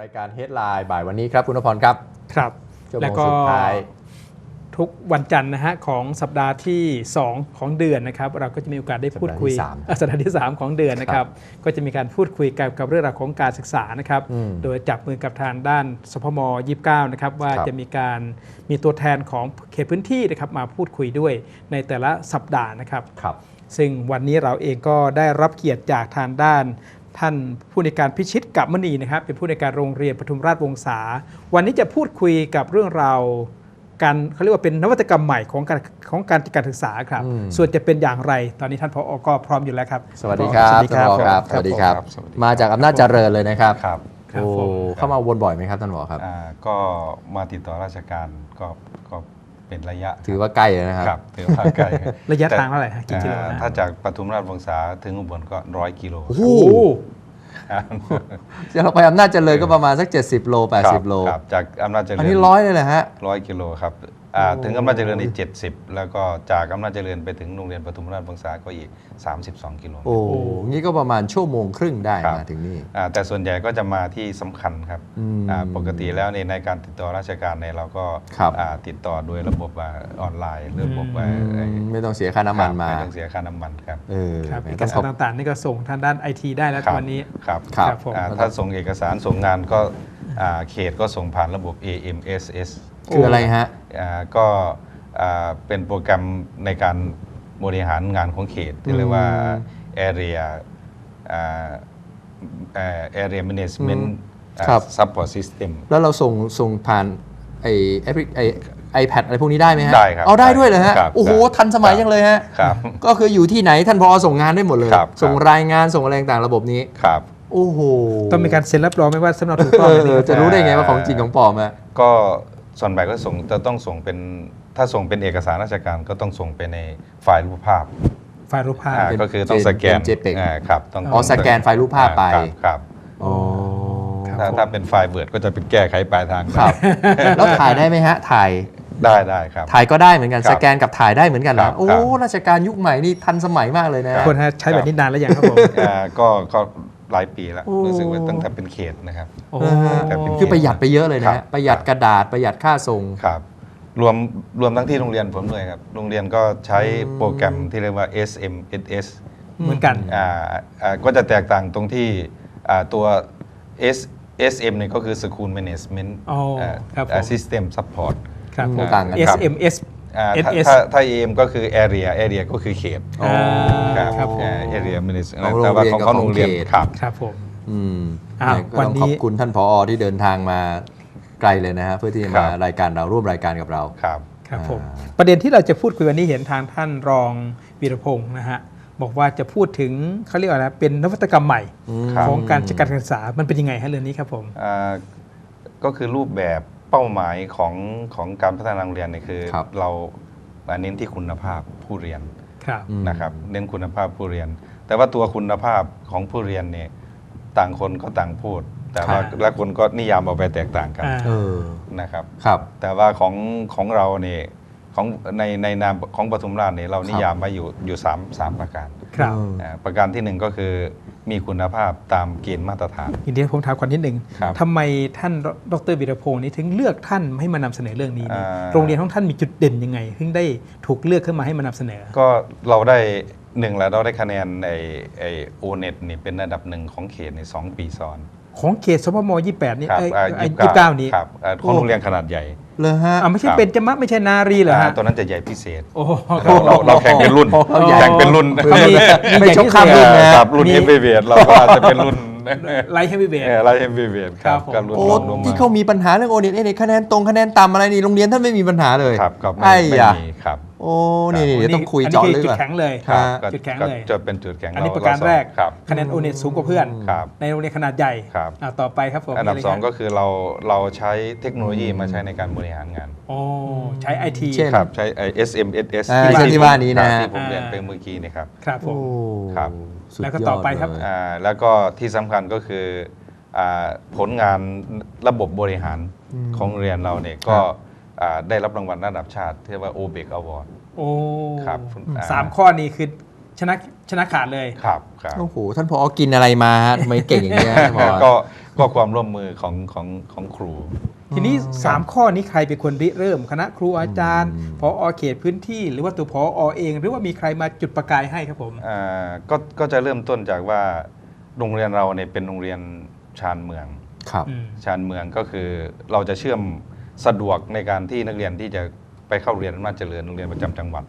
รายการ Headline บ่ายวันนี้ครับคุณนพรครับครับชั่วโมงแล้วก็สุดท้ายทุกวันจันทร์นะฮะของสัปดาห์ที่ 2 ของเดือนนะครับเราก็จะมีโอกาสได้พูดคุยสัปดาห์ที่สามอะสัปดาห์ที่3ของเดือนนะครับก็จะมีการพูดคุยกับกับเรื่องราวของการศึกษานะครับอืมโดยจับมือกับทางด้านสพม29นะครับว่าครับจะมีการมีตัวแทนของเขตพื้นที่นะครับมาพูดคุยด้วยในแต่ละสัปดาห์นะครับครับซึ่งวันนี้เราเองก็ได้รับเกียรติจากทางด้าน ท่านผู้ในวยการพิชิตกับมณีนะครับ เป็นผู้ในวยการโรงเรียนปทุมราชวงศาวันนี้จะพูดคุยกับเรื่องราวการเขาเรียกว่าเป็นนวัตกรรมใหม่ของการของการจัดการศึกษาครับอืมส่วนจะเป็นอย่างไร ตอนนี้ท่านพอก็พร้อมอยู่แล้วครับ สวัสดีครับสวัสดีครับท่านผอครับคสรับวัสดีครับครับสวัสดีครับ มาจากอำนาจเจริญเลยนะครับครับครับโอ้ผมเข้ามาวนบ่อยไหมครับท่านผอครับอ่าก็มาติดต่อราชการก็ก็ เป็นระยะถือว่าใกล้แล้วนะครับครับถือว่าใกล้ครับระยะแต่ทางเท่าไหร่ฮะกี่กิโลอ่านะถ้าจากปทุมราชวงศาถึงอุบลก็ร้อยกิโลโอ้โหโอ้ครับจะเราไปอำนาจเจริญก็ประมาณสัก 70 โล 80 โล ครับจากอำนาจเจริญอันนี้ร้อยเลยเหรอฮะ ร้อยกิโลครับ อ่าโอ้ถึงอำนาจเจริญอีก 70 แล้วก็จากอำนาจเจริญไปถึงโรงเรียนปทุมราชวงศาก็อีก 32 กิโลโอ้งี้ก็ประมาณชั่วโมงครึ่งได้ครับ มาถึงนี่ อ่าแต่ส่วนใหญ่ก็จะมาที่สำคัญครับอืมอ่าปกติแล้วในในการติดต่อราชการเนี่ยเราก็ครับอ่าติดต่อโดยระบบอ่าออนไลน์หรือระบบอ่าอืไอ้มไม่ต้องเสียค่าน้ำมันมาไม่ต้องเสียค่าน้ำมันครับ เออครับแหมเอกต้องขสาอบรต่างๆ นี่ก็ส่งทางด้านไอทีได้แล้วครับวันนี้ ครับครับครับผมอ่าถ้าส่งเอกสารส่งงานก็ อ่าเขตก็ส่งผ่านระบบ AMSS คืออะไรฮะ อ่าก็อ่าเป็นโปรแกรมในการบริหารงานของเขตที่เรียกว่าอืม Area อ่าอ่า Area Management อ่า ครับ Support System แล้วเราส่งส่งผ่านไอแอปพลิไอไอแพดอะไรพวกนี้ได้ไหมฮะได้ครับเอาได้ด้วยเหรอฮะครับโอ้โหครับทันสมัยครับยังเลยฮะครับก็คืออยู่ที่ไหนท่านพอส่งงานได้หมดเลย ครับส่งครับ รายงานส่งอะไรต่างๆระบบนี้ ครับ โอ้โหต้องมีการเซ็นรับรองไหมว่าสำเนาถูกเอต้องออันนี้จะรู้ได้ไงว่าของจริงของปลอมอะก็ส่วนใหญ่ก็ส่งจะต้องส่งเป็นถ้าส่งเป็นเอกสารราชการก็ต้องส่งไปในไฟล์รูปภาพไฟล์รูปภาพอ่าก็คือต้องสแกนเป็น JPEG อ่าครับต้องอ๋อสแกนไฟล์รูปภาพไปครับครับอ๋อครับถ้าถ้าเป็นไฟล์เบิร์ดก็จะเป็นแก้ไขปลายทางครับ แล้วถ่ายได้ไหมฮะ ถ่าย ได้ได้ครับ ถ่ายก็ได้เหมือนกัน ครับสแกนกับถ่ายได้เหมือนกันครันะบโอ้ครับราชการยุคใหม่นี่ทันสมัยมากเลยนะครับคนฮะใช้แบบนี้นานแล้วยังครับผม อ่าก็ก็ หลายปีแล้วโอ้รู้สึกว่าตั้งแต่เป็นเขตนะครับ โอ้เออแต่เป็น คือประหยัดไปเยอะเลยครันะบ ประหยัดกระดาษประหยัดค่าส่ง ครับรวมรวมทั้งที่โรงเรียนผมด้วยครับ โรงเรียนก็ใช้โปรแกรมที่เรียกว่า SMSS เหมือนกัน อ่าอ่าก็จะแตกต่างตรงที่อ่าตัว S SM เนี่ยก็คือ School Management อ๋อครับผมอ่า System Support ครับผมต่างกันครับ SMS อ่าถ้า SS ถ้าถ้า AM ก็คือ Area Area ก็คือเขตอ่าครับครับผม อ่า Area Management ของโรงแต่ว่าเรียนของกับเขาของโรงเรียนเขต ครับ ครับผม อืมอ้าวก็ต้องวันนี้ ขอบคุณท่านผอที่เดินทางมาไกลเลยนะฮะเพื่อที่จะครัมาบรายการเราร่วมรายการกับเรา ครับ ครับผมอ่า ประเด็นที่เราจะพูดคุยวันนี้เห็นทางท่านรองวีรพงศ์นะฮะบอกว่าจะพูดถึงเขาเรียกว่าอะไรเป็นนวัตกรรมใหม่ ครับ ของการจัดการศึกษามันเป็นยังไงฮะเรื่องนี้ครับผม อ่าก็คือรูปแบบ เป้าหมายของของการพัฒนาโรงเรียนเนี่ยคือครับ เราเน้นที่คุณภาพผู้เรียนครับ อืม นะครับเน้นคุณภาพผู้เรียน แต่ว่าตัวคุณภาพของผู้เรียนเนี่ยต่างคนก็ต่างพูด แต่ว่าครับและคนก็นิยามเอาไปแตกต่างกันอ่า เออนะครับ ครับ แต่ว่าของของเราเนี่ย ของในในนามของปทุมราชเนี่ยเรานิยามไว้อยู่อยู่สามสามประการครับเอออ่าประการที่หนึ่งก็คือมีคุณภาพตามเกณฑ์มาตรฐานทีนี้ผมถามก่อนนิดหนึ่งครับทำไมท่านดรวีรพงศ์นี้ถึงเลือกท่านให้มานำเสนอเรื่องนี้เนี่ยอ่า โรงเรียนของท่านมีจุดเด่นยังไงถึงได้ถูกเลือกขึ้นมาให้มานำเสนอ ก็เราได้หนึ่งแล้วเราได้คะแนนไอไอโอเน็ตนี่เป็นระดับหนึ่งของเขตในสองปีซ้อน ของเขตสพม28นี่ครับเอ้ยอ่าเอ้ย29นี้ครับอ่าของโรงเรียนขนาดใหญ่เลยฮะอ่าไม่ใช่ครับเป็นจมะไม่ใช่นารีเหรอฮะอ่าตัวนั้นจะใหญ่พิเศษโอ้โหเราเราเราแข่งเป็นรุ่นเราใหญ่แข่งเป็นรุ่นเขามีมีไม่ใหญ่ชกพิเศข้ามษรุ่นนะครับรุ่นมีเอฟเวทเราก็อาจจะเป็นรุ่นไลท์เฮฟวีเวทไรเอฟเวทคครัรับบผมก็รุ่นโอ้รวมรวมที่มาเขามีปัญหาเรื่องโอเน็ตเอเน็ตคะแนนตรงคะแนนต่ำอะไรนี่โรงเรียนท่านไม่มีปัญหาเลยครับก็ไม่ไอ้ไม่ยะมีครับ โอ้นี่นี่เดี๋ยวต้องคุยอันเจาะนี้ลึคืกจุดอะแข็งเลยครับก็จุดแข็งก็เลยจะเป็นจุดแข็งอันนี้เประการแรกครับคะแนนโอเน็ตสูงกว่าเพื่อนครับในโรงเรียนขนาดใหญ่ครับอ่าต่อไปครับผมอันดับมีะไรสองครับก็คือเราเราใช้เทคโนโลยีมาใช้ในการบริหารงานโอ้ใช้ไอทีเช่นครับใช้ไอ้ SMSS อ่าเช่นที่ว่านี้นะครับฮะที่ผมเรียนอ่าไปเมื่อกี้นี่ครับครับผมโอ้ครับสุดแล้วก็ยต่อดไปครับเลยอ่าแล้วก็ที่สำคัญก็คืออาผลงานระบบบริหารของเรียนเราเนี่ยก็ อ่าได้รับรางวัลระดับชาติที่เรียกว่า OBEC Award โอ้ครับอ่า สามข้อนี้คือชนะชนะขาดเลย ครับครับ โอ้โหท่านพอกินอะไรมาฮะทำไมเก่งอย่างเงี้ยท่านผอ ก็ก็ความร่วมมือของของของครู ทีนี้ 3 ข้อนี้ใครเป็นคนริเริ่ม คณะครูอาจารย์อืม พอเขตพื้นที่ หรือว่าตัวพอเอง หรือว่ามีใครมาจุดประกายให้ครับผม อ่าก็ก็จะเริ่มต้นจากว่าโรงเรียนเราเนี่ยเป็นโรงเรียนชานเมือง ครับ อืม ชานเมืองก็คือเราจะเชื่อม สะดวกในการที่นักเรียนที่จะไปเข้าเรียนอำนาจเจริญโรงเรียนประจำจังหวัด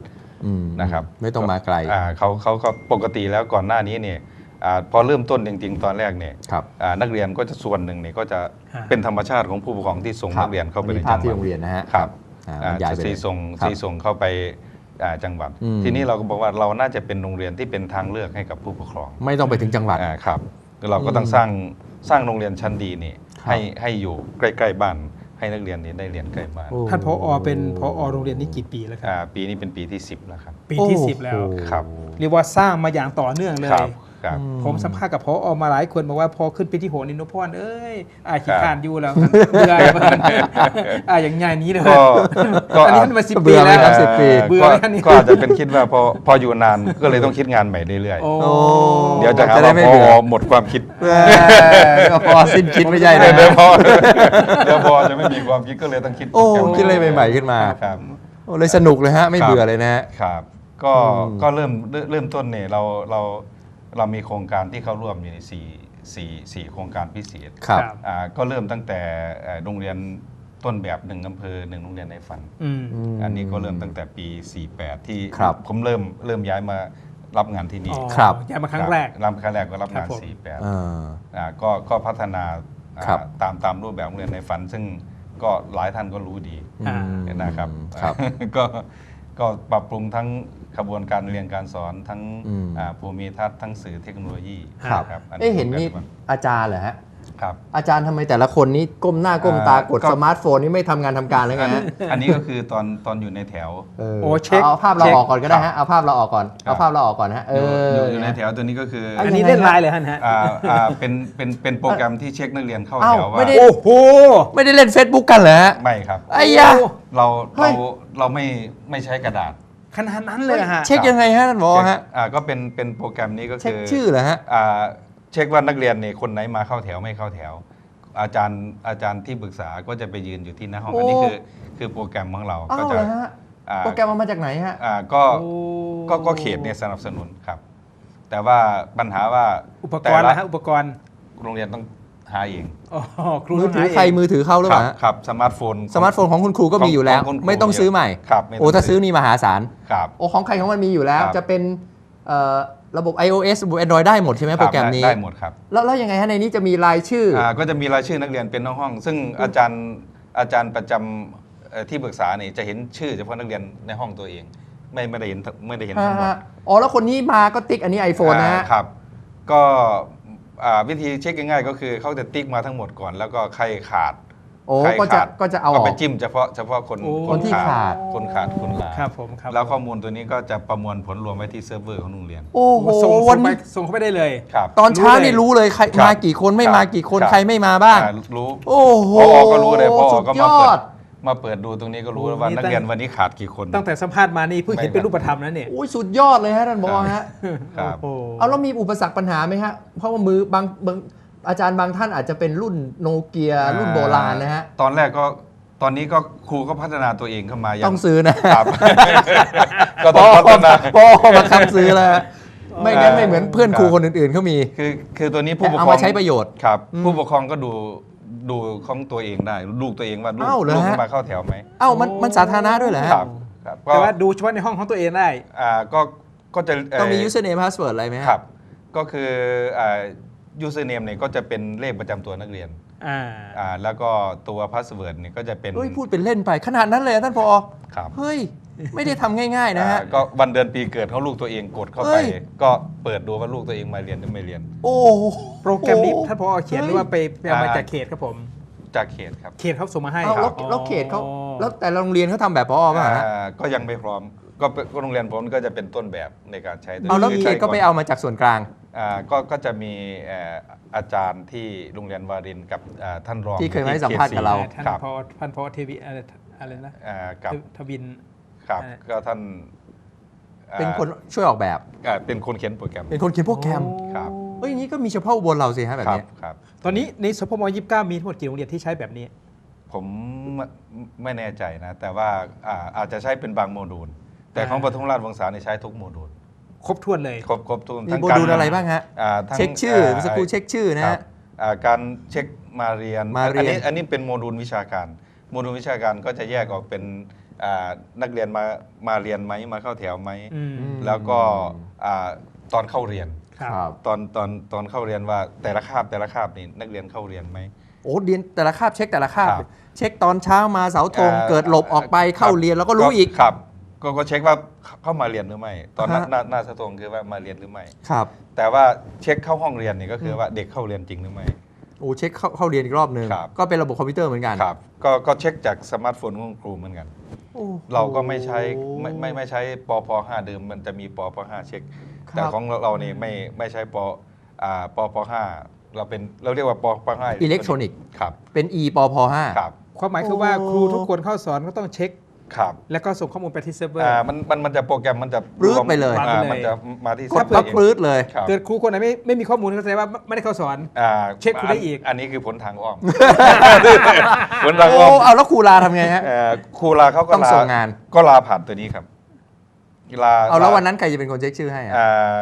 อืมนะครับ ไม่ต้องมาไกลอ่าเขาเขาก็ปกติแล้วก่อนหน้านี้เนี่ยอาพอเริ่มต้นจริงๆ ตอนแรกเนี่ยครับ อ่านักเรียนก็จะส่วนหนึ่งเนี่ยก็จะฮะ เป็นธรรมชาติของผู้ปกครองที่ส่งนักเรียนเข้าไปอัในนี้จัภาพงหที่วัด โรงเรียนนะฮะครับ อ่าอ่าย้ายไปที่ส่งครับที่ส่งเข้าไปอ่าจังหวัด อืม ทีนี้เราก็บอกว่าเราน่าจะเป็นโรงเรียนที่เป็นทางเลือกให้กับผู้ปกครองไม่ต้องไปถึงจังหวัด อ่าครับเราก็ต้องสร้างสร้างโรงเรียนชั้นดีนี่ครับ ให้ให้อยู่ใกล้ ๆ บ้าน ให้นักเรียนนี่ได้เรียนใกล้บ้านโอ้ท่านพอเป็นพอโรงเรียนนี้กี่ปีแล้วครัอ่าบปีนี้เป็นปีที่ 10 แล้วครับ ปีที่โอ้โห10 แล้ว ครับ เรียกว่าสร้างมาอย่างต่อเนื่องเลครัยบ ครับอืผมสัมภาษณ์กับพอมาหลายคนบอกว่าพอขึ้นไปที่โหนินพรเอ้ยอาขี้ครับขานอยู่แล้วเบื่อเบิ่งอ่าอย่างไงนี้เลยก็ก็อันนี้อาจมันมาสิบเบื่ปีอไหมแล้วครับ10ปีเบื่อก็ไหมครับนี่ก็อาจจะเป็นคิดว่าพอพออยู่นานก็เลยต้องคิดงานใหม่เรื่อยโอ้โอ้ๆเดี๋ยวจะหาจะได้ว่าไม่พเบื่ออหมดความคิดแหม่ก็พอสิ้นคิดไม่ใช่นะเดี๋ยวพอเดี๋ยวพอจะไม่มีความคิดก็เลยต้องคิดโอ้โปรแกรมคิดอะไรใหม่ๆขึ้นมาครับโอ้เลยสนุกเลยฮะไม่ครับเบื่อเลยนะฮะครับก็อืมก็เริ่มเริ่มเริ่มต้นเนี่ยเราเรา เรามีโครงการที่เข้าร่วมอยู่ในสี่สี่สี่โครงการพิเศษครับครับอ่าก็เริ่มตั้งแต่เอ่อโรงเรียนต้นแบบหนึ่งอำเภอหนึ่งโรงเรียนในฝันอืมมอันนี้ก็เริ่มตั้งแต่ปี 48 ที่ครับผมเริ่มเริ่มย้ายมารับงานที่นี่อ๋อครับย้ายมาครั้งแรกรับครั้งแรกก็รับงานครับผม48อ่าอ่าก็ก็พัฒนาอ่าครับตามตามรูปแบบโรงเรียนในฝัน ซึ่งก็หลายท่านก็รู้ดีอ่านะครับครับก็ก็ปรับปรุงทั้ง ขบวนการเรียนการสอนทั้งอืม อ่าภูมิทัศน์ทั้งสื่อเทคโนโลยีครับครับอัเอ๊ะเห็นนี่ก็อาจารย์เหรอฮะ ครับ อาจารย์ทำไมแต่ละคนนี้ก้มหน้าก้มตาอ่ากดก็ สมาร์ทโฟนนี่ไม่ทำงานทำการเลยไงอันฮะอันนี้ก็คือตอนตอนอยู่ในแถวเออโอ้เช็คเอาภาพเราเช็ค ออกก่อนก็ได้ฮะ เอาภาพเราออกก่อน ครับ เอาภาพเราออกก่อนฮะ เออยู่อ อยู่อยู่ในแถวตัวนี้ก็คืออัอันนี้เล่นไลน์เลยฮะฮะอ่าอ่าเป็นเป็นเป็นโปรแกรมที่เช็คนักเรียนเข้าเอ้าแถวว่าไม่ได้ โอ้โห ไม่ได้เล่น Facebook กันเหรอฮะไม่ครับ ไอ้ยา เราเฮ้เราย เราไม่ไม่ใช้กระดาษ ขนาดนั้นเลยเหรอฮะ เช็คยังไงฮะท่านผอฮะ อ่าก็เป็นเป็นโปรแกรมนี้ก็เช็คืคอชื่อเหรอฮะอ่าเช็คว่านักเรียนเนี่ยคนไหนมาเข้าแถวไม่เข้าแถว อาจารย์อาจารย์ที่ปรึกษาก็จะไปยืนอยู่ที่หน้าห้องโอ้อันนี้คือคือโปรแกรมของเราอ้าก็วจะเหรอฮะ อ่าโปรแกรมเอามาจากไหนฮะ อ่าก็โอ้ ก็ก็เขตเนี่ยสนับสนุนครับ แต่ว่าปัญหาว่าอุปกรณ์แต่นะละฮะอุปกรณ์ โรงเรียนต้อง หาเองอ๋อครูมือต้งถือหาใครเงมือถือเข้าหรือคเปรับล่าฮะครับสมาร์ทโฟน สมาร์ทโฟนของคุณครูก็มีอยู่แล้ว ของคุณครูไม่ต้องซื้อใหม่ ครับไม่ต้โอ้ถ้าซื้อนี่มหาศาลครับ โอ้ของใครของมันมีอยู่แล้ว ครับ จะเป็นเอ่อระบบ iOS ระบบ Android ได้หมดใช่ไหมโปรแกรมนี้ได้หมดครับแล้วแล้วยังไงฮะในนี้จะมีรายชื่ออ อ่าก็จะมีรายชื่อนักเรียนเป็นห้องๆซึ่งอาจารย์อาจารย์ประจำเอ่อที่ปรึกษาเนี่ยจะเห็นชื่อเฉพาะนักเรียนในห้องตัวเอง ไม่ไม่ได้เห็นไม่ได้เห็นทั้งหมดฮะอ๋อ แล้วคนนี้มาก็ติ๊กอันนี้ iPhone นะฮะ อ่าครับ ก็อ่า วิธีเช็คง่ายๆก็คือเขาจะติ๊กมาทั้งหมดก่อน แล้วก็ใครขาดโอ้ใครก็จะขาดก็จะเอาอก็อไปกจิ้มเฉพาะเฉพาะคนโอ้ คนที่ขาด คนขาดคนลาครับผมครับแล้วข้อมูลตัวนี้ก็จะประมวลผลรวมไว้ที่เซิร์ฟเวอร์ของโรงเรียนโอ้โหส่งวัส่นงไปนี้ส่งเข้าไปได้เลย ครับ ตอนเช้ารู้เลยนี่รู้เลยใครครับมากี่คนไม่ครับมากี่คนครับ ใครไม่มาบ้าง อ่ารู้ โอ้โหพอก็รู้เลยพอสุดก็ยมาอเปิดด มาเปิดดูตรงนี้ก็รู้โอ้แล้วว่านี่นักตั้งเรียนวันนี้ขาดกี่คน ตั้งแต่สัมภาษณ์มานี่เพิ่งเห็นไม่เป็นรูปธรรมนะเนี่ยโอ้ยสุดยอดเลยฮะท่านบอฮะครับโอ้โหเอาแล้วมีอุปสรรคปัญหาไหมฮะ เพราะว่ามือบางบางอาจารย์บางท่านอาจจะเป็นรุ่นโนเกียรุ่นโบราณนะฮะ ตอนแรกก็ตอนนี้ก็ครูก็พัฒนาตัวเองเข้ามาย่าต้องซื้อนะครับก็ต้องพัฒนาปอมาคำซื้อแล้วฮะไม่งั้นไม่เหมือนเพื่อนครูคนอื่นๆเขามี คือคือตัวนี้ผู้ปกครองเอามาใช้ประโยชน์ครับอืมผู้ปกครองก็ดู ดูของตัวเองได้ลูกตัวเองว่าลูกอ้าวเหรอลูกฮะ มาเข้าแถวไหมเอ้ามันมันสาธารณะด้วยเหรอฮะ ครับครับก็แต่ว่าดูเฉพาะในห้องของตัวเองได้ อ่าก็ก็จะเต้องมี username password อะไรไหมฮะ ครับก็คืออ่า username เนี่ยก็จะเป็นเลขประจำตัวนักเรียนอ่า อ่าแล้วก็ตัว password เนี่ยก็จะเป็น เฮ้ยพูดเป็นเล่นไปขนาดนั้นเลยอะท่านพอครับ เฮ้ย ไม่ได้ทำง่ายๆนะฮะ อ่าก็วันเดือนปีเกิดของลูกตัวเองกดเข้าเฮ้ไปยก็เปิดดูว่าลูกตัวเองมาเรียนหรือไม่เรียน โอ้โห โปรแกรมนี้ท่านพอเขียนหรือว่าไปไปเอามาอ่า จากเขตครับผม จากเขตครับเขตเขาส่งมาให้เอาแล้วอ๋อแล้วเขตเขาแล้วแต่ละโรงเรียนเขาทำแบบพอป่ะฮะอ่าก็ยังไม่พร้อมก็เป็นก็โรงเรียนผมก็จะเป็นต้นแบบในการใช้ตัวเอาแล้วนี้เขตก็ไปเอามาจากส่วนกลาง อ่าก็ก็จะมีเอ่ออาจารย์ที่โรงเรียนวารินกับอ่าท่านรองที่เคยมาให้สัมภาษณ์กับเราขตท่านครับพอท่านพอเทวีอะไรอะไรนะอ่ากับทวิน ครับอ่าก็ท่านอ่าเป็นคนช่วยออกแบบ อ่าเป็นคนเขียนโปรแกรม เป็นคนเขียนโปรแกรมครับเฮ้ยอย่างนี้ก็มีเฉพาะอุบลเราสิฮะแบบครับเนี้ยครับ ตอนนี้ในสพม29มีทั้งหมดกี่โรงเรียนที่ใช้แบบนี้ ผมไม่ไม่แน่ใจนะ แต่ว่าอ่าอาจจะใช้เป็นบางโมดูล แต่อ่าของปทุมราชวงศาเนี่ยใช้ทุกโมดูล ครบถ้วนเลย ครบครบทุกมีทั้งโมการดูลอะไรบ้างฮะ อ่าทั้งเช็คชื่อเมื่อสักครู่เช็คชื่อนะครัฮะบอ่าการเช็คมาเรียนมาเรียน อันี้อันนี้เป็นโมดูลวิชาการ โมดูลวิชาการก็จะแยกออกเป็น อ่านักเรียนมามาเรียนไหมมาเข้าแถวไหม อืมแล้วก็อ่าตอนเข้าเรียน ครับครับตอนตอนตอนเข้าเรียนว่าแต่ละคาบแต่ละคาบนี่นักเรียนเข้าเรียนไหม โอ้เรียนแต่ละคาบเช็คแต่ละคาบครับ เช็คตอนเช้ามาเสาธงอ่อเกิดหลบออกไปเข้าคบเรียนแล้วก็รู้อีก ครับก็ก็เช็คว่าเข้ามาเรียนหรือไม่ ตอนหน้าฮะ หน้าหน้าเสาธงคือว่ามาเรียนหรือไม่ ครับแต่ว่าเช็คเข้าห้องเรียนนี่ก็คือว่าเด็กเข้าเรียนจริงหรือไม่ โอ้เช็คเข้าเข้าเรียนอีกรอบหนึ่งครับ ก็เป็นระบบคอมพิวเตอร์เหมือนกัน ครับก็ก็เช็คจากสมาร์ทโฟนของครูเหมือนกันโอ้โห เราก็ไม่ใช้ไม่ไม่ไม่ใช้ปป5เดิมมันจะมีปป5เช็ค ครับ แต่ของเรานี่ไม่ไม่ใช้ปอ่าปป5เราเป็นเราเรียกว่าปป5อิเล็กทรอนิกส์ครับเป็น e ปพครับ ความหมายคือว่าโอ้ ครูทุกคนเข้าสอนก็ต้องเช็ค ครับแล้วก็ส่งข้อมูลไปที่เซิร์ฟเวอร์ อ่ามันมันมันจะโปรแกรมมันจะปรื๊ดไปเลย อ่าปรื๊ดไปเลยมันจะมาที่5ก็เซิร์ฟเวอปั๊บร์ปลื้ดเลย ครับ เกิดครูคนไหนไม่ไม่มีข้อมูลก็แสดงว่าไม่ได้เข้าสอน อ่าเช็คคุณได้อีกนนี้คือผลทางอ้อม ผลทางโอ้อ้อมเอาแล้วครูลาทำไงฮะ เอ่อครูลาเขาก็ต้องลาส่งงาน ก็ลาผ่านตัวนี้ครับลาเอาแล้ววันนั้นใครจะเป็นคนเช็คชื่อให้อะ อ่า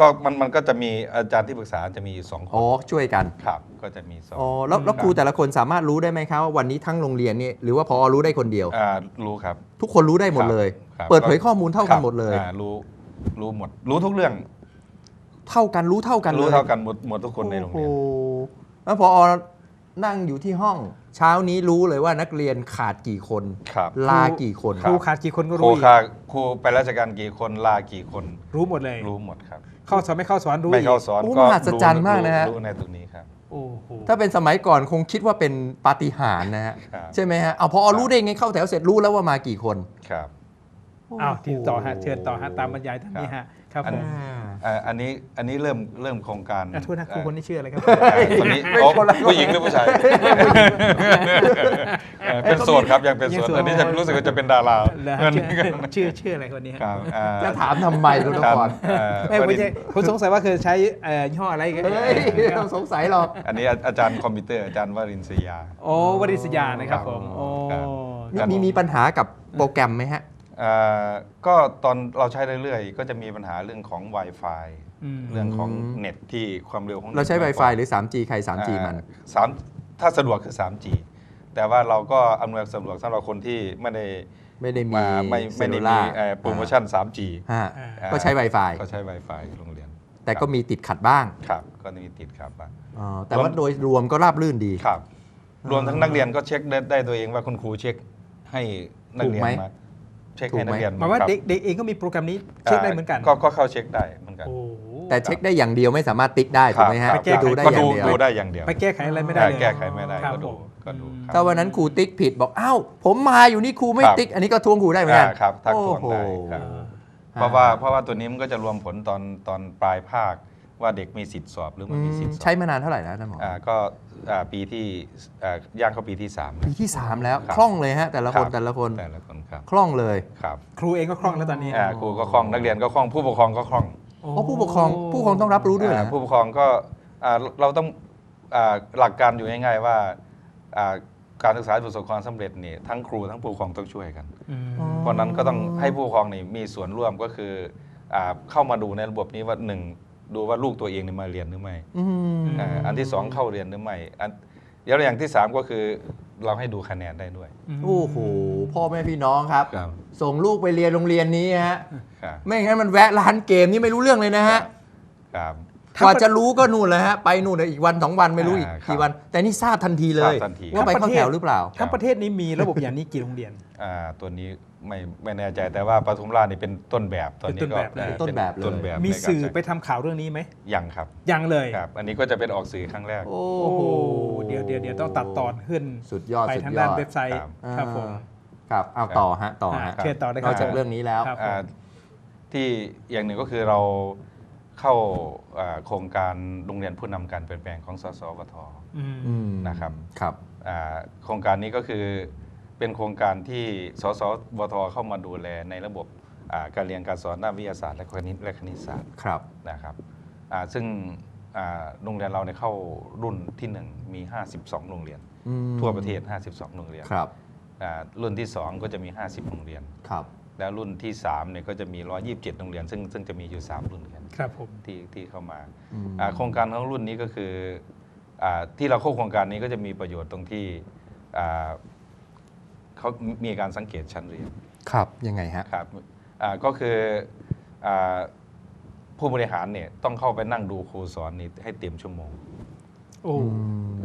ก็มันมันก็จะมีอาจารย์ที่ปรึกษาจะมีอยู่สองคอ๋อนช่วยกันครับ ก็จะมีสองอ๋อแล้วแล้วครูแต่ละคนสามารถรู้ได้ไหมครับว่าวันนี้ทั้งโรงเรียนนี่หรือว่าพอรู้ได้คนเดียว อ่ารู้ครับ ทุกคนรู้ได้หมดเลย ครับเปิดเผยข้อมูลเท่ากันครับหมดเลย อ่ารู้รู้หมด รู้ทุกเรื่องเท่ากันรู้เท่ากันรู้ลยเท่ากันหมดหมดทุกคนในโรงเรียน โอ้โหแล้วพอนั่งอยู่ที่ห้อง เช้านี้รู้เลยว่านักเรียนขาดกี่คน ครับ ลากี่คน ครูขาดกี่คนก็ครูรู้อีกคาครูไปราชการกี่คนลากี่คนรู้หมดเลย รู้หมดครับ เข้าสอนไม่เข้าสอนรู้ไม่อีกเข้าสอนโอ้ก็มหัศจรรย์มากนะฮะ รู้ในตรงนี้ครับ โอ้โหถ้าเป็นสมัยก่อนคงคิดว่าเป็นปาฏิหาริย์นะฮะครับ ใช่ไหมฮะเอาพอรู้ได้ไงเข้าแถวเสร็จรู้แล้วว่ามากี่คนครับ อ้าวทีต่อฮะเชิญต่อฮะตามบรรยายท่านนี้ฮะครับอันผมอ่า อันนี้อันนี้เริ่มเริ่มโครงการอะโทษนะครูคนนี้ชื่ออะไรครับ อ่าคนนี้เป็นโอ้คนละคน ผู้หญิงหรือผู้ชายเออเป็นโสดครับยังเป็นโสดยังโสดอันนี้จะรู้สึกว่าจะเป็นดาราแล้วเงินชื่อชื่อชื่ออะไรคนนี้ฮะครับอ่าจะถามทำไมคุณครับก่อนอ่าไม่ประไม่เด็นใช่ผมสงสัยว่าคือใช้เอ่อยี่ห้ออะไรกันเฮ้ยไม่ต้องสงสัยหรอก อันนี้อาจารย์คอมพิวเตอร์อาจารย์วรินทร์ศรียา โอ้วริศยานะครับผมโอ้ ครับ มีมีมีปัญหากับโปรแกรมไหมฮะอ่า ก็ตอนเราใช้เรื่อยๆ ก็จะมีปัญหาเรื่องของ Wi-Fi อืมเรื่องของเน็ตที่ความเร็วของน็ตเราใช้มกก Wi-Fi หรือ 3G ใคร 3G มันอ่าสามถ้าสะดวกคือ 3G แต่ว่าเราก็อำนวยความสะดวกสำหรับคนที่ไม่ได้ไม่ได้มีมาไม่ไม่ได้เซลลูมีล่าเอ่อโปรโมชั่น 3G ฮะอ่าก็ใช้ Wi-Fi ก็ใช้ Wi-Fi โรงเรียน แต่ก็มีติดขัดบ้าง ครับ ก็มีติดครับบ้างอ๋อแต่ว่าโดยรวมก็ราบรื่นดี ครับ รวมทั้งนักเรียนก็เช็คได้ได้ตัวเองว่าคุณครูเช็คให้นักเรียนถูกไหมมา เช็คถูกให้ไหมนักเรียนหมายว่าครับเด็กเด็กเองก็มีโปรแกรมนี้เช็คได้เหมือนกันก็ก็เข้าเช็คได้เหมือนกันโอ้โหแต่เช็คได้อย่างเดียวไม่สามารถติ๊กได้ถูกไหมฮะครับไปแก้ก็ดูได้ก็อย่าดูงเดียวดูได้อย่างเดียว ไปแก้ไขอะไรไม่ได้เลยแก้ไขไม่ได้ครับก็ดูผมก็ดูครับถ้าวันนั้นครูติ๊กผิดบอกอ้าวผมมาอยู่นี่ครูไม่ครับติ๊ก อันนี้ก็ทวงครูได้เหมือนกันอ่าครับทักท้วงได้โอ้โหครับอ่าเพราะว่าเพราะว่าตัวนี้มันก็จะรวมผลตอนตอนปลายภาค ว่าเด็กมีสิทธิ์สอบหรืออืไม่มีสิทมธิ์สอบใช้มานานเท่าไหร่แล้วท่านหมออ่าก็อ่าปีที่อ่าย่างเข้าปีที่สามปีที่ 3 แล้วครับคล่องเลยฮะแต่ละคนรับแต่ละคนแต่ละคนครับคล่องเลยครับครูเองก็คล่องแล้วตอนนี้อ่าครูก็คล่องนักเรียนก็คล่องผู้ปกครองก็คล่องเพราะผู้ปกครองผู้ปกครองต้องรับรู้ด้วยอ่านะผู้ปกครองก็อ่าเราต้องอ่าหลักการอยู่ง่ายๆว่าอ่าการศึกษาประสบความสำเร็จนี่ทั้งครูทั้งผู้ปกครองต้องช่วยกันอืมอ๋อเพราะฉะนั้นก็ต้องให้ผู้ปกครองนี่มีส่วนร่วมก็คืออาเข้ามาดูในระบบนี้ว่าหนึ่ง ดูว่าลูกตัวเองนี่มาเรียนหรือไม่อืมอ่าอันที่สองเข้าเรียนหรือไม่อันเดี๋ยวอย่างที่สามก็คือเราให้ดูคะแนนได้ด้วย โอ้โหพ่อแม่พี่น้องครับ ครับส่งลูกไปเรียนโรงเรียนนี้ฮะครับ ไม่งั้นมันแวะร้านเกมนี่ไม่รู้เรื่องเลยนะฮะ ครับ กว่าจะรู้ก็นู่นเลยฮะไปนู่นเลยอีกวันสองวันไม่รู้อีกอ่าครับกี่วัน แต่นี่ทราบทันทีเลย ทราบทันที ว่าไปเข้าแถวหรือเปล่า ทั้งประเทศนี้มีระบบอย่างนี้กี่โรงเรียน อ่าตัวนี้ไม่ไม่แน่ใจแต่ว่าปทุมราชนี่เป็นต้นแบบตอนนี้ก็เป็นต้นแบบเลยอ่าต้นแบบมีในการสื่อใช้ไปทำข่าวเรื่องนี้ไหมยังครับยังเลย ครับ อันนี้ก็จะเป็นออกสื่อครั้งแรก โอ้โอ้โห เดี๋ยวเดี๋ยวเดี๋ยวต้องตัดตอนขึ้น สุดยอดไปสุดทางยด้าอนดเว็บไซต์ครับครับผมครับเอาต่อฮะต่อฮะอ่าเชิญต่อได้นอกจากเรื่องนี้แล้ว ครับ อ่าที่อย่างหนึ่งก็คือเรา เข้าอ่าโครงการโรงเรียนผู้นำการเปลี่ยนแปลงของสสวทอืมอืมนะครับครับอ่าโครงการนี้ก็คือเป็นโครงการที่สสวทเข้ามาดูแลในระบบอ่าการเรียนการสอนด้านวิทยาศาสตร์และคณิตและคณิตศาสตร์ครับนะครับอ่าซึ่งอ่าโรงเรียนเราเนี่ยเข้ารุ่นที่ 1 มี 52 โรงเรียนอืมทั่วประเทศ 52 โรงเรียนครับอ่ารุ่นที่ 2 ก็จะมี 50 โรงเรียนครับ แล้วรุ่นที่3เนี่ยก็จะมี 127 โรงเรียน ซึ่งซึ่งจะมีอยู่ 3 รุ่นกันครับผมที่ที่เข้ามาอืมอ่าโครงการของรุ่นนี้ก็คืออาที่เราเข้าโครงการนี้ก็จะมีประโยชน์ตรงที่อ่าเขามีการสังเกตชั้นเรียนครับยังไงฮะ ครับอ่าก็คืออาผู้บริหารเนี่ยต้องเข้าไปนั่งดูครูสอนนี่ให้เต็มชั่วโมงโอ้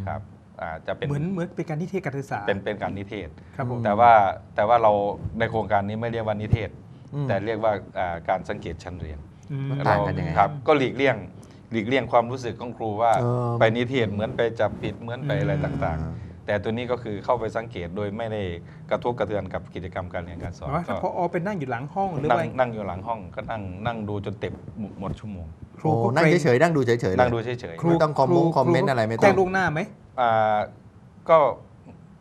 ครับอ่า จะเป็นเหมือนเหมือนเป็นการนิเทศการศึกษาเป็นเป็นการนิเทศครับผมแต่ว่าแต่ว่าเราในโครงการนี้ไม่เรียกว่านิเทศอืมแต่เรียกว่าอ่าการสังเกตชั้นเรียนอืมมันต่างกันยังไงครับก็หลีกเลี่ยงหลีกเลี่ยงความรู้สึกของครูว่าเออไปนิเทศเหมือนไปจับผิดเหมือนไปอะไรอืมต่างๆ แต่ตัวนี้ก็คือเข้าไปสังเกิโดยไม่ได้กระทบกระเทือนกับกิจกรรมการเรียนการสอนว่าถ้าพก็อเป็นนั่งอยู่หลังห้องหรือนั่งว่านั่งอยู่หลังห้องก็นั่งนั่งดูจนเต็มหมดชั่วโมงครูโอ้ก็นั่งกรงเฉยๆนั่งดูเฉยๆเลยนั่งดูเฉยครูไม่ต้องคอมมงรูคอมเมนต์อะไรไม่ต้องแจ้งล่วงหน้าไหมๆอ่า ก็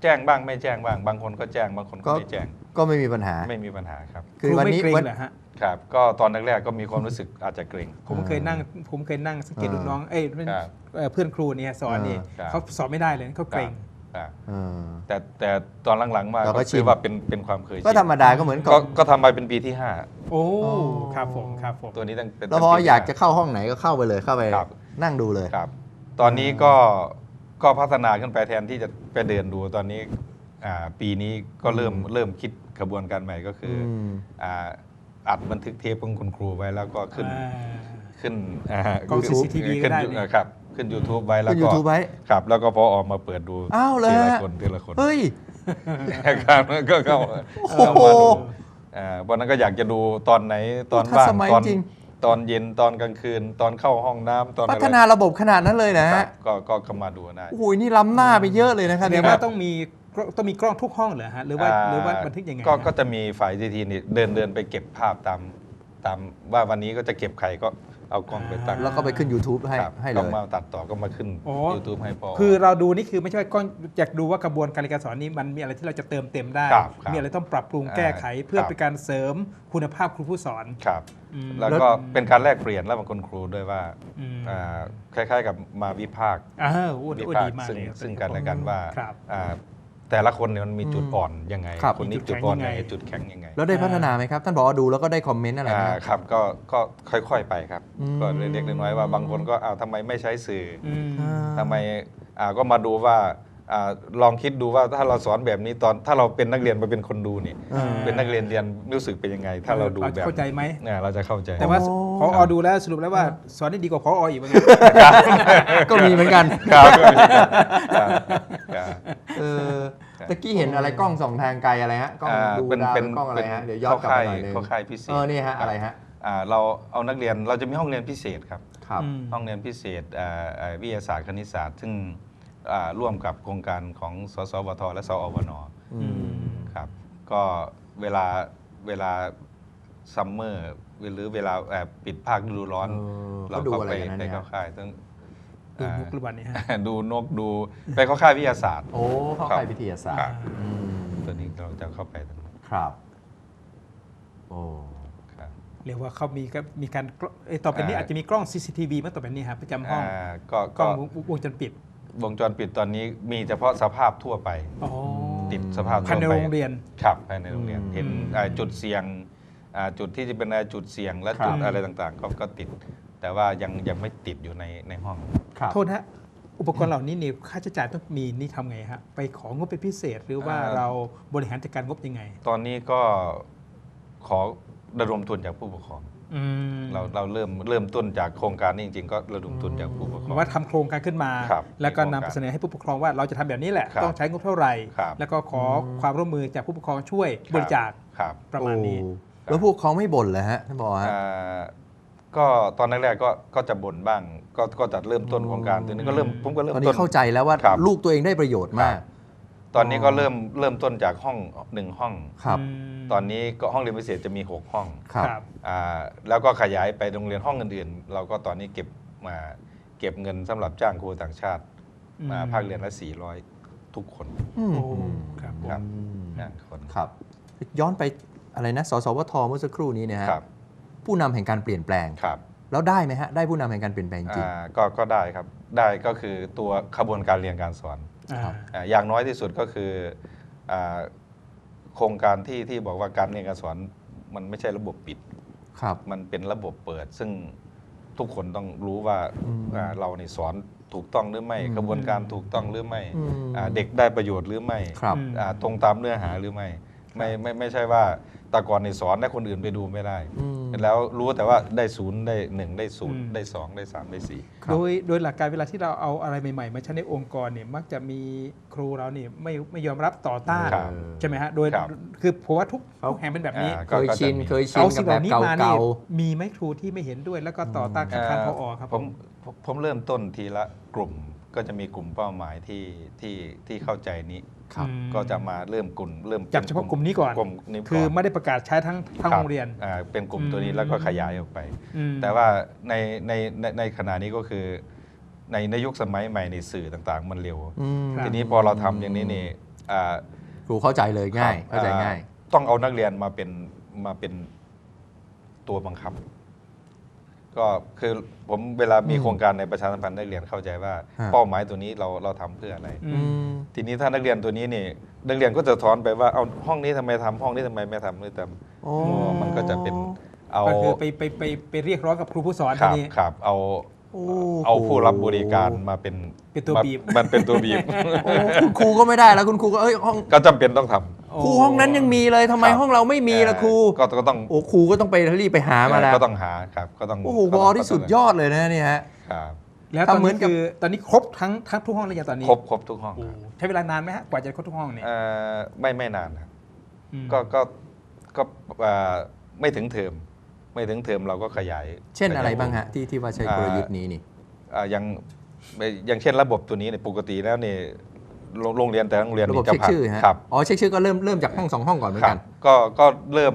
แจ้งบ้างไม่แจ้งบ้าง บางคนก็แจ้งบางคนก็ก็ไม่แจ้งก็ไม่มีปัญหาไม่มีปัญหาครับ คือวันนี้ครูไม่เกรงวันเหรอฮะครับก็ตอนแรกๆก็มีความรู้สึกอาจจะเกรงผมเคยนั่งผมเคยนั่งสังเกตอ่าลูกน้องเอ้ยครับเอ่อเพื่อนครูเนี่ยสอนนี่ครับเขาสอนไม่ได้เลยเขาเกรงครับเออแต่แต่ตอนหลังๆมาเราก็ก็ชิคืนอว่าเป็นเป็นความเคยก็ชินธรรมดาก็เหมือนกัก็บก็ทำมาเป็นปีที่ห้าโอ้อ๋อครับผมครับผมตัวนี้ตั้งเป็นแล้วพออยากจะเข้าห้องไหนก็เข้าไปเลยเข้าไปครับนั่งดูเลยครับ ตอนนี้ก็ ก็พัฒนาขึ้นไปแทนที่จะไปเดินดูตอนนี้อ่าปีนี้ก็เริ่มเริ่มคิดกระบวนการใหม่ก็คืออม อ่าอัดบันทึกเทปของคุณครูไว้แล้วก็ขึ้นอ่า ขึ้นอ่ากล้องขึ้น CCTV ขึ้นก็ได้ยูนี่ ครับขึ้น YouTube ไว้แล้วขึ้นก็ YouTube ไว้ครับ แล้วก็พอออกมาเปิดดูอ้าวเหรอ ทีละฮะคนทีละคน เฮ้ย ครับก็เข้าโอ้โหเข้ามาดูอ่าวันนั้นก็อยากจะดูตอนไหนตอนทันว่างสมัยตอนจริง ตอนเย็นตอนกลางคืน ตอนเข้าห้องน้ำตอนพัอะไรฒนาระบบขนาดนั้นเลยนะครัฮะบก็ก็เข้ามาดูได้ โอ้โหนี่ล้ำหน้าไปเยอะเลยนะครับแสดเนี่งยว่าต้องมีกล้องต้องมีกล้องทุกห้องเหรอฮะหรือว่าหรือว่าบันทึกยังไงก็ฮะก็จะมีฝ่ายทีทีนี่เดินเดินไปเก็บภาพตามตามว่าวันนี้ก็จะเก็บใครก็ เอากล้องไปตั้งแล้วก็ไปขึ้น YouTube ให้ครับให้เลก็ย มาตัดต่อก็มาขึ้นอ๋อ YouTube ให้พอคือเราดูนี่คือไม่ใช่ว่ากล้องอยากดูว่ากระบวนการเรียนการสอนนี้มันมีอะไรที่เราจะเติมเต็มได้ ครับครับมีอะไรต้องปรับปรุงอ่าแก้ไข เพื่อครับ เป็นการเสริมคุณภาพครูผู้สอน ครับ อืม แล้วก็เป็นการแลกเปลี่ยนระหว่างคุณครูด้วยว่าอืมอ่าคล้ายๆกับมาวิพากษ์ อ้าวโอ้วิโอ้พากดีษ์มากซึ่งเลยครับซึ่งกันและกันว่าครับ อ่า แต่ละคนเนี่ยมันมีจุดอืมอ่อนยังไงครับคนนี้จุจุดดแข็งอ่อนยังไงยังไงจุดแข็งยังไงแล้วได้พัฒนาไหมครับ ท่านบอกว่าดูแล้วก็ได้คอมเมนต์อะไรไหม อ่าครับก็ก็ค่อยๆไปครับ อืม ก็เล็กๆน้อยๆว่าบางคนก็อ้าวทำไมไม่ใช้สื่อออืม อ่า ทำไมอ่าก็มาดูว่าอ่าลองคิดดูว่าถ้าเราสอนแบบนี้ตอนถ้าเราเป็นนักเรียนมาเป็นคนดูเนี่ยอ่าเป็นนักเรียนเรียนรู้สึกเป็นยังไง ถ้าเราดูเราแบจะบเข้าใจไหม เนี่ยเราจะเข้าใจ แต่ว่าโอ้ พอครับดูแล้วสรุปแล้วว่าสอนได้ดีกว่าพออีกว่าไงก็มีเหมือนกัน ครับครับครับ เออ ตะกี้เห็นอะไรกล้องส่องทางไกลอะไรฮะกล้องอ่าดูเป็นดาวเป็นกล้องอะไรฮะเป็นเดี๋ยวย้อนกลับไปหน่อยนึงเข้าค่ายพิเศษเออนี่ฮะอะไรฮะอ่าเราเอานักเรียนเราจะมีห้องเรียนพิเศษครับครับอืมห้องเรียนพิเศษอ่าอ่าวิทยาศาสตร์คณิตศาสตร์ซึ่งอ่าร่วมกับโครงการของสสวทและสอวนอืมครับก็เวลาเวลาซัมเมอร์หรือเวลาเอ่อปิดภาคฤดูร้อนเออเราเขาดูก็อะไรไปกันนะไปเนี่ยเข้าค่ายต้อง ดูอ่ามุกหรือวันนี้ฮะ ดูนกดูไปเข้าค่ายวิทยาศาสตร์ โอ้เข้าครับค่ายวิทยาศาสตครัร์บอืมตัวนี้เราจะเข้าไปตรงนี้ครับ โอ้ ครับ เรียกว่าเขามีก็มีการกล้องเอ้ยต่อไปนี้อ่า อาจจะมีกล้อง CCTV มาต่อไปนี้ครับประจำห้องอ่าก็กล้ก็องวงจรปิดวงจรปิดตอนนี้มีเฉพาะสภาพทั่วไป อ๋อติดสภาพภายในทั่วไป โรงเรียน ครับภายในโรงเรียนอืมเห็นอ่าจุดเสี่ยงอ่าจุดที่จะเป็นอ่าจุดเสี่ยงและจุดครับ อะไรต่างๆ ก็ก็ติด แต่ว่ายังยังไม่ติดอยู่ในในห้องครับ โทษนะฮะอุปกรณ์เหล่านี้นี่ค่าใช้จ่ายต้องมีนี่ทำไงฮะไปของงบเป็นพิเศษหรือว่าอ่าเราบริหารจัดการงบยังไง ตอนนี้ก็ขอระดมทุนจากผู้ปกครองอืมเราเราเริ่มเริ่มต้นจากโครงการนี้จริงๆ ก็ระดมทุนจากผู้ปกคหรมาอยงว่าทำโครงการขึ้นมาครับแล้วก็มีโครงนำการไปเสนอให้ผู้ปกครองว่าเราจะทำแบบนี้แหละครับต้องใช้งบเท่าไหร่ครับแล้วก็ขอความร่วมมือจากผู้ปกครองช่วยบริจาคครับประมาณนี้โอ้แล้วพวกเขาไม่บ่นเลยฮะท่านบอกฮะอ่า ก็ตอนแรกๆก็ก็จะบ่นบ้าง ก็ก็จะเริ่มต้นโครงการตัวนี้ก็เริ่มผมก็เริ่มตอนต้นี้น เข้าใจแล้วว่าครับ ลูกตัวเองได้ประโยชน์มาก ตอนนี้ก็เริ่มเริ่มต้นจากห้องหนึ่งห้อง ครับ มตอนนี้ก็ห้องเรียนพิเศษจะมี 6 ห้องครับครับอ่าแล้วก็ขยายไปโรงเรียนห้องอื่นๆ เราก็ตอนนี้เก็บมาเก็บเงินสำหรับจ้างครูต่างชาติอืมมาภาคเรียนละ 400 ทุกคนอืมโอ้ครับผม ครับ อืมนะคน ครับ ย้อนไปอะไรนะ สสวทเมื่อสักครู่นี้เนี่ยฮะ ครับ ผู้นำแห่งการเปลี่ยนแปลงครับแล้วได้ไหมฮะได้ผู้นำแห่งการเปลี่ยนแปลงจริงอ่าก็ก็ได้ครับได้ก็คือตัวขบวนการเรียนการสอนอ่าครับอ่าอย่างน้อยที่สุดก็คืออาโครงการที่ที่บอกว่าการเรียนการสอนมันไม่ใช่ระบบปิดครับมันเป็นระบบเปิด ซึ่งทุกคนต้องรู้ว่าอืมอ่าเราในสอนถูกต้องหรือไม่อืมกระบวนการถูกต้องหรือไม่อืมอ่าเด็กได้ประโยชน์หรือไม่ครับอืมอ่าตรงตามเนื้อหาหรือไม่ไม่ไม่ไม่ใช่ว่าแต่ก่อนในสอนให้คนอื่นไปดูไม่ได้อืม แล้วรู้แต่ว่าได้ศูนย์ได้หนึ่งได้ศูนย์อืมได้สองได้สามได้สี่ครับโดยโดยหลักการเวลาที่เราเอาอะไรใหม่ๆ มาใช้ในองค์กรเนี่ยมักจะมีครูเราเนี่ยไม่ไม่ยอมรับต่อต้านครับใช่ไหมฮะโดยครับคือผมว่าทุกเขาทุกแห่งเป็นแบบนี้อ่าเคยชินก็จะมีเคยชินเอากัสิ่บงเหแบล่าบนี้เก่ามาเก่าเนี่ยมีไหมครูที่ไม่เห็นด้วย แล้วก็ต่อต้านคัดค้านพอครับผมผมผมเริ่มต้นทีละกลุ่มก็จะมีกลุ่มเป้าหมายที่ที่ที่เข้าใจนี้ ครับอืมก็จะมาเริ่มกลุ่มเริ่มจับเฉพาะกลุ่มนี้ก่อนกลุ่มนี้คือก่นไม่ได้ประกาศใช้ทั้งทั้งคบโรงเรียนอ่าเป็นกลุ่มตัวนี้อืมแล้วก็ขยายออกไปอืมแต่ว่าในในในในขณะนี้ก็คือ ในในยุคสมัยใหม่ในสื่อต่างๆ มันเร็วอืมครับทีนี้พอเราทำอย่างนี้นี่อ่าครูเข้าใจเลยง่ายครับเข้าใจง่ายอ่ต้องเอานักเรียนมาเป็นมาเป็นตัวบังคับ ก็คือผมเวลามีอืมโครงการในประชาสัมพันธ์นักเรียนเข้าใจว่า ฮะ เป้าหมายตัวนี้เราเราทำเพื่ออะไร อือืมมทีนี้ถ้านักเรียนตัวนี้นี่นักเรียนก็จะถอนไปว่าเอาห้องนี้ทำไมทำห้องนี้ทำไมไม่ทำไม่ทโอ้ำมันก็จะเป็นเอาก็คือไปไปไปไปเรียกร้องกับครูผู้สอนครัทีบนี้ ครับเอาโอ้เอาผู้รับบริการมาเป็นเป็นตัวมาบีบ มันเป็นตัวบีบ โอ้คุณครูก็ไม่ได้แล้วคุณครูก็เอ้ยห้องก็จำเป็นต้องทำ ครูห้องนั้นยังมีเลยทำไมครับห้องเราไม่มีละครูก็ก็ต้อง โอ้ครูก็ต้องไปรีบไปหามาแล้วก็ต้องหาครับก็ต้องโอ้โหก็วต้อองที่สุดยอดเลยนะเนี่ยฮะ ครับแล้วตอนทำเหมืนี้อนกับ คือตอนนี้ครบทั้งทั้งทุกห้องหรือยังตอนนี้ครบครบทุกห้องโอ้ครับใช้เวลานานไหมฮะกว่าจะครบทุกห้องเนี่ยเอ่อไม่ไม่นานครับอืมก็ก็ก็เอ่อไม่ถึงเทอมไม่ถึงเทอมเราก็ขยายเช่นอะไรขยายบ้างฮะที่ที่ว่าใช้กลยุทธ์นี้นี่ อ่าอย่างอย่างเช่นระบบตัวนี้เนี่ยปกติแล้วเนี่ย โรงโรงเรียนแต่ละโรงเรียนระบบนี่จะเช็คผ่านชื่อฮะครับอ๋อเช็คชื่อก็เริ่มเริ่มจากห้องสองห้องก่อนเหมือนคกัรันบก็ก็เริ่ม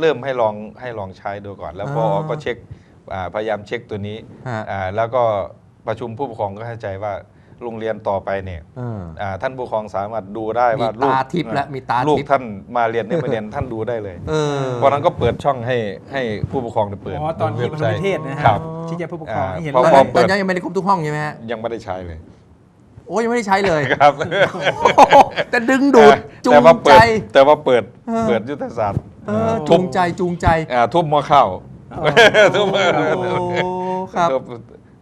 เริ่มให้ลองให้ลองใช้ดูก่อน แล้วพออ่าก็เช็คอ่าพยายามเช็คตัวนี้ฮะอ่าแล้วก็ประชุมผู้ปกครองก็ให้ใจว่าโรงเรียนต่อไปเนี่ยเอออ่าท่านผู้ปกครองสามารถดูได้มีว่าลูกตาทิพย์และมีตาทิพย์ลูกท่านมาเรียนเนี่ยมาเรียนท่านดูได้เลยเออเพราะฉะนั้นก็เปิดช่องให้ให้ผู้ปกครองเนี่ยเปิดอ๋อตอนที่เว็ปบระไซชุมต์นิเทศนะฮะครับชี้แจงผู้ปกครองอ่าให้เห็นเพราะว่าตอนพอนั้นตอนนั้นยังไม่ได้ครบทุกห้องใช่ไหมฮะยังไม่ได้ใช้เลย โอ้ยังไม่ได้ใช้เลยครับแต่ดึงดูดจูแต่งว่าใจเปิดแต่ว่าเปิดเออ เปิดยุทธศาสตร์ เออจูงใจจูงใจอ่าทุ่มหมอข้าวอ๋อทุ่มหม้อโอ้ครับ ทุ่ม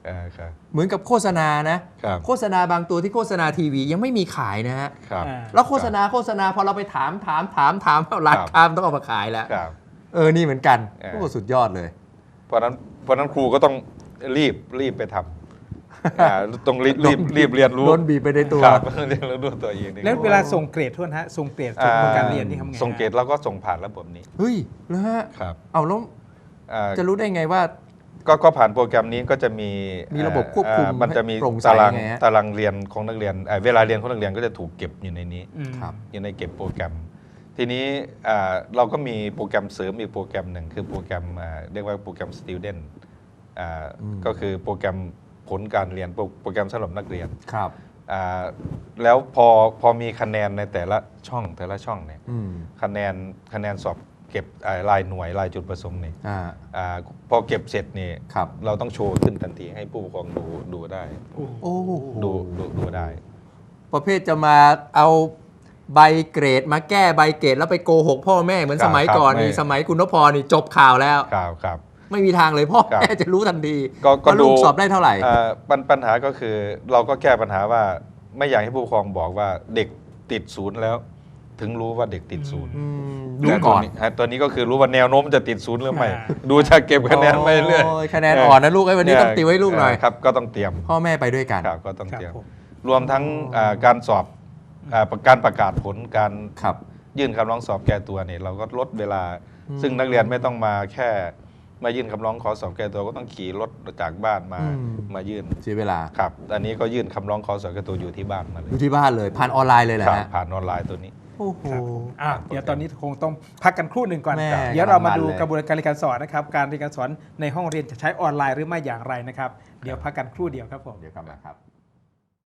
อ่าครับ เหมือนกับโฆษณานะ ครับ โฆษณาบางตัวที่โฆษณาทีวียังไม่มีขายนะฮะ ครับ อ่า แล้วโฆษณาโฆษณาพอเราไปถามถามถามถามเท่าร้านครับค้ามนต้องเอามาขายแล้ว ครับ เออ นี่เหมือนกันเออ โอ้สุดยอดเลย เพราะฉะนั้นเพราะฉะนั้นครูก็ต้องรีบรีบไปทำ อ่าต้องรีบรีบรีบเรียนรู้โดนบีบไปในตัว ครับเรียนรู้ด้วยตัวเองดีกาแล้วเวลาส่งเกรดโทษนะฮะส่งเกรดส่งผลการเรียนนี่ทำไงฮะส่งเกรดเราก็ส่งผ่านระบบนี้ เฮ้ยแล้วฮะครับเอาแล้วอ่า จะรู้ได้ไงว่า ก็ก็ผ่านโปรแกรมนี้ก็จะมีมีระบบควบคุมอ่ามันจะมีให้โปร่งใสตารางยังไงฮะ ตารางเรียนของนักเรียนเอ่อเวลาเรียนของนักเรียนก็จะถูกเก็บอยู่ในนี้ อืม ครับ อยู่ในเก็บโปรแกรม ทีนี้อ่าเราก็มีโปรแกรมเสริมอีกโปรแกรมหนึ่งคือโปรแกรมอ่าเรียกว่าโปรแกรม student อ่าอืม ก็คือโปรแกรม ผลการเรียนโปรโปรแกรมสำหรับนักเรียนครับอ่าแล้วพอพอมีคะแนนในแต่ละช่องแต่ละช่องเนี่ยอืมคะแนนคะแนนสอบเก็บอ่ารายหน่วยรายจุดประสงค์เนี่ยอ่าอาพอเก็บเสร็จนี่ครับเราต้องโชว์ขึ้นทันทีให้ผู้ปกครองดูดูได้โอ้โหดูดูดูได้ ประเภทจะมาเอาใบเกรดมาแก้ใบเกรดแล้วไปโกหกพ่อแม่เหมือนครับสมัยครับก่อนไม่นี่สมัยคุณนพพรนี่จบข่าวแล้วครับครับ ไม่มีทางเลยพ่อครับแม่จะรู้ทันทีก็ก็ว่าลูกดูสอบได้เท่าไหร่อ่าปัญปัญหาก็คือเราก็แก้ปัญหาว่าไม่อยากให้ผู้ปกครองบอกว่าเด็กติดศูนย์แล้ว ถึงรู้ว่าเด็กติดศูนย์อืมรู้ก่อนแต่ตัวฮะตัวนี้ก็คือรู้ว่าแนวโน้มจะติดศูนย์หรือไม่อ่าดูจากเก็บคะแนนไปเรื่อยโคะแนนอ่อนนะลูกไอ้ยวันนี้ต้องติวให้ลูกหน่อยเครับ ก็ต้องเตรียม พ่อแม่ไปด้วยกันครับก็ต้องครับเตรียมผมรวมทั้งอ่าการสอบอ่าการประกาศผลการครับยื่นคำร้องสอบแก้ตัวเนี่ยเราก็ลดเวลาอืมซึ่งนักเรียนไม่ต้องมาแค่ มายื่นคำร้องขอสอบแก้ตัวก็ต้องขี่รถจากบ้านมาอืม มายื่นเสียเวลาครับอันนี้ก็ยื่นคำร้องขอสอบแก้ตัวอยู่ที่บ้านมาเลอยยู่ที่บ้านเลยผ่านออนไลน์เลยแหละครับฮะผ่านออนไลน์ตัวนี้ โอ้โหครับผมอะเดี๋ยวตอนนี้คงต้องพักกันครู่หนึ่งก่อน แม่เดี๋ยวเรามาดูกำลังมันเลยกระบวนการเรียนการสอนนะครับ การเรียนการสอนในห้องเรียนจะใช้ออนไลน์หรือไม่อย่างไรนะครับ เดี๋ยวพักกันครู่เดียวครับผม เดี๋ยวกลับมาครับ